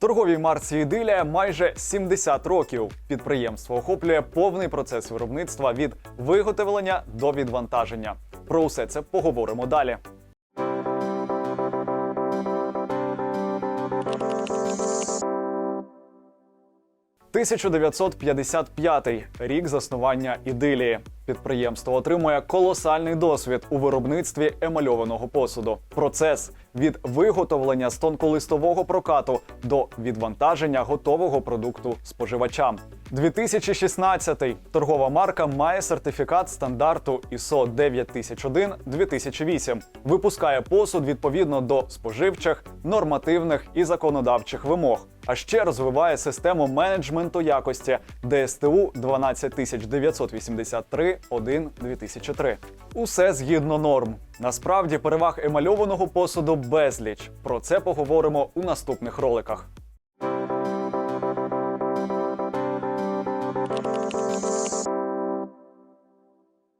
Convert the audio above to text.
Торговій марці Ідилія майже 70 років. Підприємство охоплює повний процес виробництва від виготовлення до відвантаження. Про усе це поговоримо далі. «1955 – рік заснування ідилії. Підприємство отримує колосальний досвід у виробництві емальованого посуду. Процес від виготовлення з тонколистового прокату до відвантаження готового продукту споживачам. 2016 торгова марка має сертифікат стандарту ISO 9001-2008. Випускає посуд відповідно до споживчих, нормативних і законодавчих вимог. А ще розвиває систему менеджменту якості ДСТУ 12983 1 2003. Усе згідно норм. Насправді переваг емальованого посуду безліч. Про це поговоримо у наступних роликах.